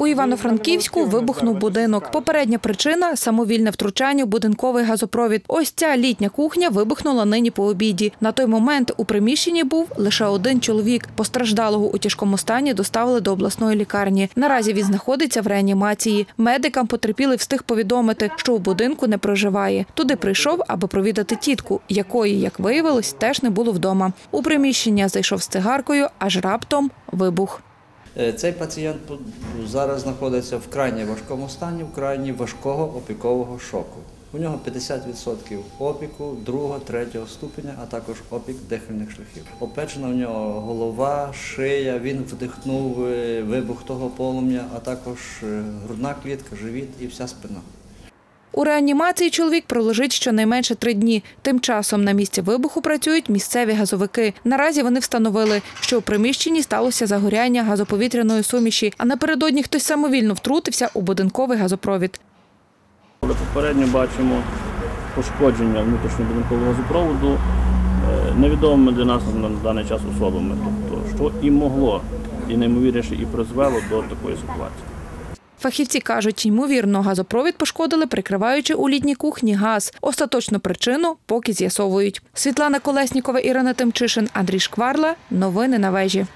У Івано-Франківську вибухнув будинок. Попередня причина самовільне втручання в будинковий газопровід. Ось ця літня кухня вибухнула нині по обіді. На той момент у приміщенні був лише один чоловік. Постраждалого у тяжкому стані доставили до обласної лікарні. Наразі він знаходиться в реанімації. Медикам потерпілий встиг повідомити, що у будинку не проживає. Туди прийшов, аби провідати тітку, якої, як виявилось, теж не було вдома. У приміщення зайшов з цигаркою, аж раптом вибух. Е, Цей пацієнт зараз знаходиться в крайні важкому стані, в крайні важкого опікового шоку. У нього 50% опіку другого, третього ступеня, а також опік дихальних шляхів. Опечена в нього голова, шия, він вдихнув е, вибух того полум'я, а також е, грудна клітка, живіт і вся спина. У реанімації чоловік пролежить щонайменше три дні. Тим часом на місці вибуху працюють місцеві газовики. Наразі вони встановили, що у приміщенні сталося загоряння газоповітряної суміші, а напередодні хтось самовільно втрутився у будинковий газопровід. Але попередньо бачимо пошкодження внутрішньобудинкового газопроводу е, невідомими для нас на даний час особами. Тобто, що і могло, і наймовірніше, і призвело до такої ситуації. Фахівці кажуть, ймовірно, газопровід пошкодили, прикриваючи у літній кухні газ. Остаточну причину поки з'ясовують. Світлана Колеснікова, Ірина Тимчишин, Андрій Шкварла. Новини на вежі.